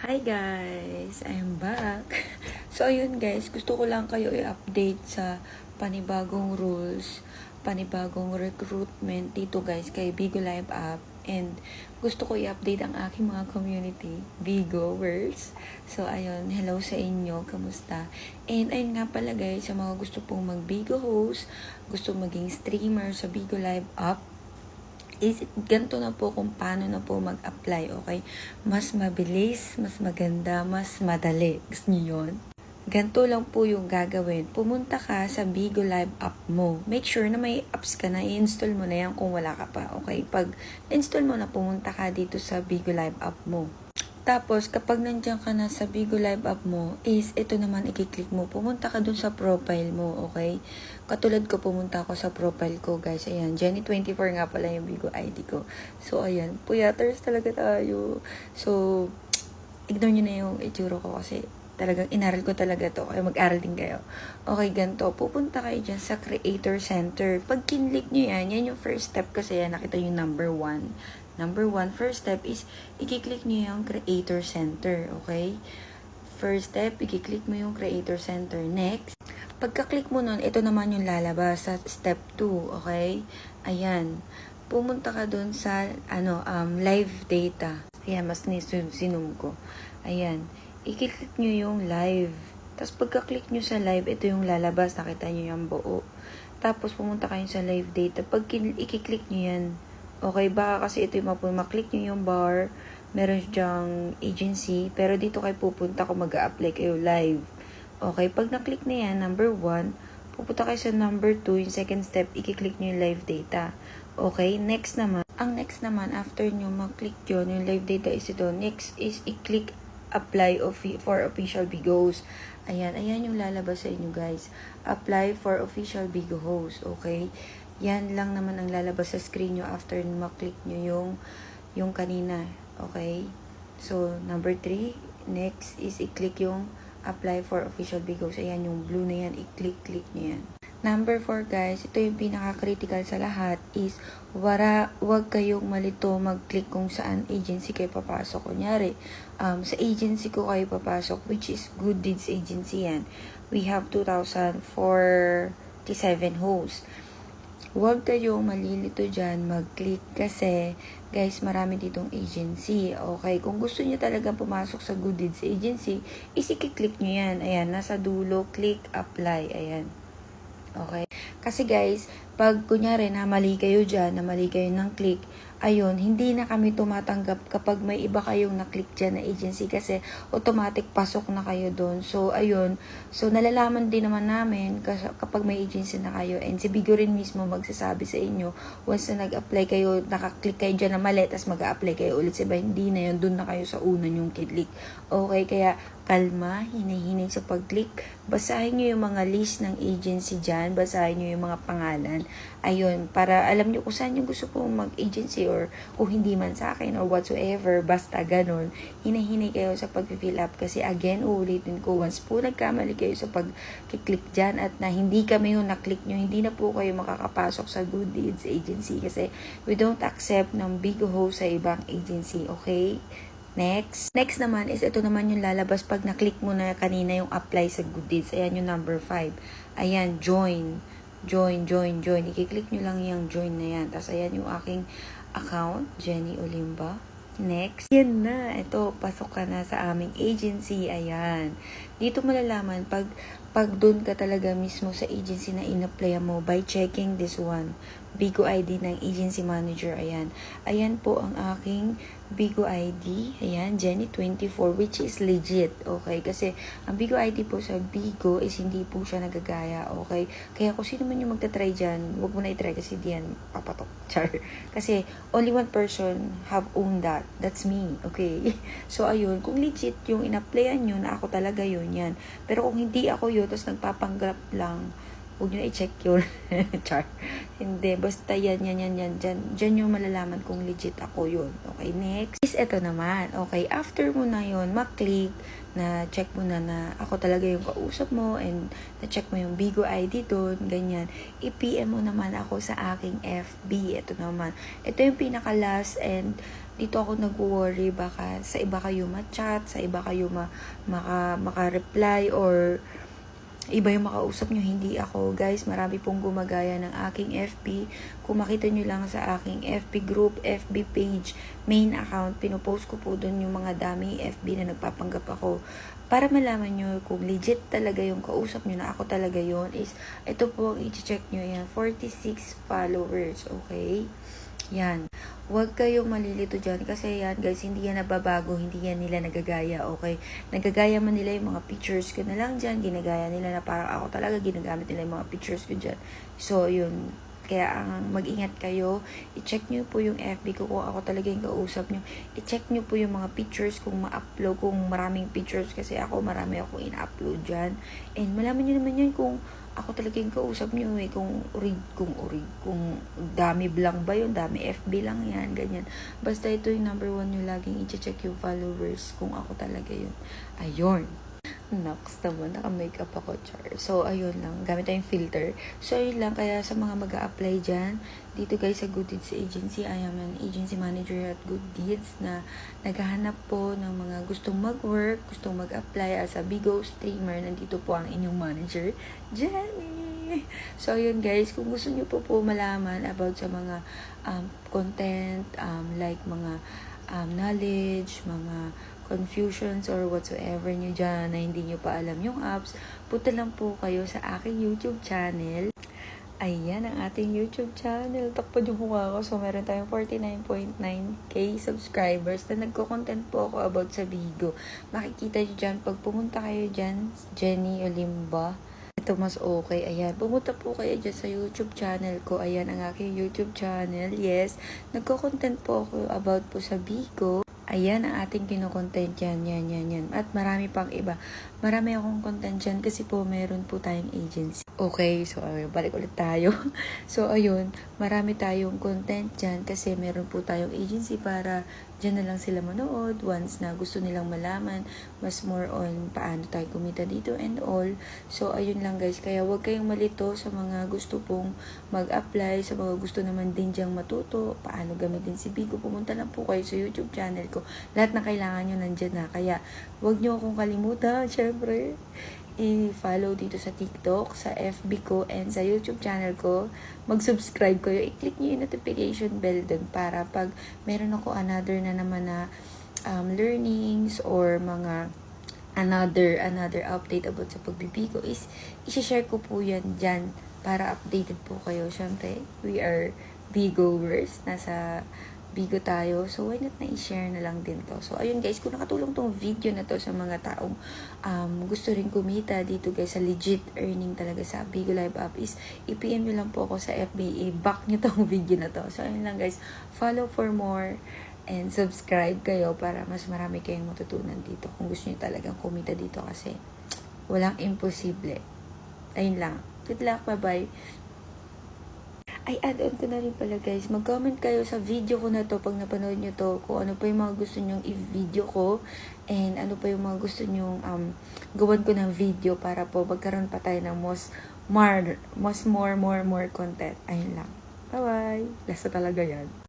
Hi guys! I'm back! So ayun guys, gusto ko lang kayo i-update sa panibagong rules, panibagong recruitment dito guys kay Bigo Live App. And gusto ko i-update ang aking mga community, Bigoers. So ayun, hello sa inyo, kamusta? And ayun nga pala guys, sa mga gusto pong mag-Bigo host, gusto maging streamer sa Bigo Live App, is ganito na po kung paano na po mag-apply, okay? Mas mabilis, mas maganda, mas madali. Gusto niyo yun? Ganito lang po yung gagawin. Pumunta ka sa Bigo Live app mo. Make sure na may apps ka na. I-install mo na yan kung wala ka pa. Okay? Pag install mo na, pumunta ka dito sa Bigo Live app mo. Tapos, kapag nandiyan ka na sa Bigo Live app mo, is ito naman i-click mo. Pumunta ka dun sa profile mo, okay? Katulad ko, pumunta ako sa profile ko, guys. Ayan, Jenny24 nga pala yung Bigo ID ko. So, ayan, puyaters talaga tayo. So, ignore nyo na yung itsura ko kasi talagang inaral ko talaga to. Kaya mag-aral din kayo. Okay, ganito. Pupunta kayo dyan sa Creator Center. Pag kinlik nyo yan, yan yung first step kasi yan. Nakita yung number one. Number one, first step is, i-click nyo yung Creator Center. Okay? First step, i-click mo yung Creator Center. Next, pagka-click mo nun, ito naman yung lalabas sa step 2. Okay? Ayan. Pumunta ka dun sa, ano, um, live data. Ayan, mas sinum ko. Ayan i-click nyo yung live. Tapos pagka-click nyo sa live, ito yung lalabas. Nakita nyo yung buo. Tapos pumunta kayo sa live data. Pag i-click nyo yan, okay, baka kasi ito yung maklik nyo yung bar, meron dyang agency, pero dito kayo pupunta kung mag apply kayo live. Okay, pag na-click na yan, number 1, pupunta kayo sa number 2, yung second step, i-click nyo yung live data. Okay, next naman, ang next naman, after nyo mag-click yun, yung live data is ito, next is i-click apply for official Bigos. Ayan, ayan yung lalabas sa inyo guys. Apply for official Bigo host, okay? Yan lang naman ang lalabas sa screen nyo after maklik nyo yung, yung kanina, okay? So, number 3, next is i-click yung apply for official Bigos. Ayan, yung blue na yan, i-click-click nyo yan. Number 4 guys, ito yung pinaka-critical sa lahat is wara, wag kayong malito mag-click kung saan agency kayo papasok. Kunyari, um, sa agency ko kayo papasok, which is Good Deeds Agency yan. We have 2,047 hosts. Huwag kayong malilito dyan mag-click kasi guys, marami ditong agency. Okay, kung gusto niyo talaga pumasok sa Good Deeds Agency, isi-click nyo yan. Ayan, nasa dulo, click, apply. Ayan. Okay? Kasi guys, pag kunyari na mali kayo dyan, na mali kayo ng click, ayun, hindi na kami tumatanggap kapag may iba kayong na-click dyan na agency kasi automatic pasok na kayo doon. So, ayun. So, nalalaman din naman namin kapag may agency na kayo and si Bigo rin mismo magsasabi sa inyo once na nag-apply kayo, nakaklik kayo dyan na mali, tapos mag-apply kayo ulit sa iba, hindi na yun, doon na kayo sa una yung click. Okay, kaya kalma, hinay-hinay sa pag-click. Basahin nyo yung mga list ng agency dyan, basahin nyo yung mga pangalan. Ayun, para alam nyo kung saan yung gusto pong mag-agency or kung hindi man sa akin or whatsoever, basta ganun, hinahinay kayo sa pag-fill up kasi again, uulitin ko, once po nagkamali kayo sa pag-click dyan at na hindi kami yung na-click nyo, hindi na po kayo makakapasok sa Good Deeds Agency kasi we don't accept ng big host sa ibang agency, okay? Next. Next naman is ito naman yung lalabas pag na-click mo na kanina yung apply sa Good Deeds. Ayan yung number 5. Ayan, join. Join, join, join. I-click nyo lang yung join na yan. Tapos ayan yung aking account, Jenny Olimba. Next. Yan na. Ito, pasok ka na sa aming agency. Ayan. Dito malalaman pag pag doon ka talaga mismo sa agency na in-apply mo by checking this one. Bigo ID ng agency manager. Ayan. Ayan po ang aking Bigo ID. Ayan, Jenny24, which is legit. Okay? Kasi, ang Bigo ID po sa Bigo is hindi po siya nagagaya. Okay? Kaya kung sino man yung magta-try dyan, huwag mo na i-try kasi diyan papatok. Char. Kasi, only one person have owned that. That's me. Okay? So, ayun. Kung legit yung in-applyan nyo na ako talaga yun, yan. Pero kung hindi ako yun, tapos nagpapanggap lang, huwag nyo na i-check yun. Char. Hindi. Basta yan, yan, yan, yan. Dyan, dyan yung malalaman kung legit ako yun. Okay, next. Is ito naman. Okay, after mo na yun, maklik, na check mo na na ako talaga yung kausap mo and na-check mo yung Bigo ID doon, ganyan. I-PM mo naman ako sa aking FB. Ito naman. Ito yung pinaka-last and dito ako nag-worry baka sa iba kayo ma-chat, sa iba kayo ma maka, maka-reply or iba yung makausap nyo, hindi ako. Guys, marami pong gumagaya ng aking FB. Kung makita nyo lang sa aking FB group, FB page, main account, pinopost ko po doon yung mga dami FB na nagpapanggap ako. Para malaman nyo kung legit talaga yung kausap nyo na ako talaga yon is, ito po ang i-check nyo yan, 46 followers, okay? Yan. Huwag kayong malilito dyan kasi yan guys, hindi yan nababago, hindi yan nila nagagaya, okay? Nagagaya man nila yung mga pictures ko na lang dyan, ginagaya nila na parang ako talaga, ginagamit nila yung mga pictures ko dyan. So, yun. Kaya ang mag-ingat kayo, i-check nyo po yung FB ko kung ako talaga yung kausap nyo. I-check nyo po yung mga pictures kung ma-upload, kung maraming pictures kasi ako marami ako in-upload dyan. And malaman nyo naman yun kung ako talaga yung kausap nyo eh, kung urig, kung urig, kung dami lang ba yun, dami FB lang yan, ganyan. Basta ito yung number one nyo, laging i-check yung followers kung ako talaga yun. Ayun. Next naman, naka-makeup ako, char. So, ayun lang. Gamit tayong filter. So, ayun lang. Kaya sa mga mag apply dyan, dito guys sa Good Deeds Agency, I am an agency manager at Good Deeds na naghahanap po ng mga gustong mag-work, gustong mag-apply as a Bigo streamer. Nandito po ang inyong manager, Jenny! So, ayun guys, kung gusto nyo po po malaman about sa mga um, content, um, like mga um, knowledge, mga confusions or whatsoever nyo dyan na hindi nyo pa alam yung apps, punta lang po kayo sa aking YouTube channel. Ayan ang ating YouTube channel. Takpo yung mukha ko. So, meron tayong 49.9k subscribers na nagko-content po ako about sa Bigo. Makikita nyo dyan, pag pumunta kayo dyan, Jenny Olimba, ito mas okay. Ayan, pumunta po kayo dyan sa YouTube channel ko. Ayan ang aking YouTube channel. Yes, nagko-content po ako about po sa Bigo. Ayan ang ating kinokontent yan, yan, yan, yan. At marami pang iba. Marami akong content dyan kasi po meron po tayong agency. Okay, so ayun, balik ulit tayo. so ayun, marami tayong content dyan kasi meron po tayong agency para dyan na lang sila manood once na gusto nilang malaman mas more on paano tayo kumita dito and all. So ayun lang guys, kaya huwag kayong malito sa mga gusto pong mag-apply, sa mga gusto naman din dyang matuto, paano gamitin si Bigo, pumunta lang po kayo sa YouTube channel ko. Lahat na kailangan nyo nandyan na. Kaya huwag nyo akong kalimutan, syempre i-follow dito sa TikTok, sa FB ko, and sa YouTube channel ko. Mag-subscribe kayo. I-click nyo yung notification bell dun para pag meron ako another na naman na um, learnings or mga another another update about sa pagbibigo is i-share ko po yan dyan para updated po kayo. Siyempre, we are Bigoers. Nasa Bigo tayo. So, why not na i-share na lang din to. So, ayun guys, kung nakatulong tong video na to sa mga taong um, gusto rin kumita dito guys sa legit earning talaga sa Bigo Live app is i-PM nyo lang po ako sa FB. I-back nyo tong video na to. So, ayun lang guys. Follow for more and subscribe kayo para mas marami kayong matutunan dito kung gusto nyo talagang kumita dito kasi walang imposible. Ayun lang. Good luck. Bye-bye. Ay, add-on ko na rin pala guys. Mag-comment kayo sa video ko na to pag napanood nyo to. Kung ano pa yung mga gusto nyong i-video ko. And ano pa yung mga gusto nyong um, gawan ko ng video para po magkaroon pa tayo ng most more, most more, more, more content. Ayun lang. Bye-bye. Lasa talaga yan.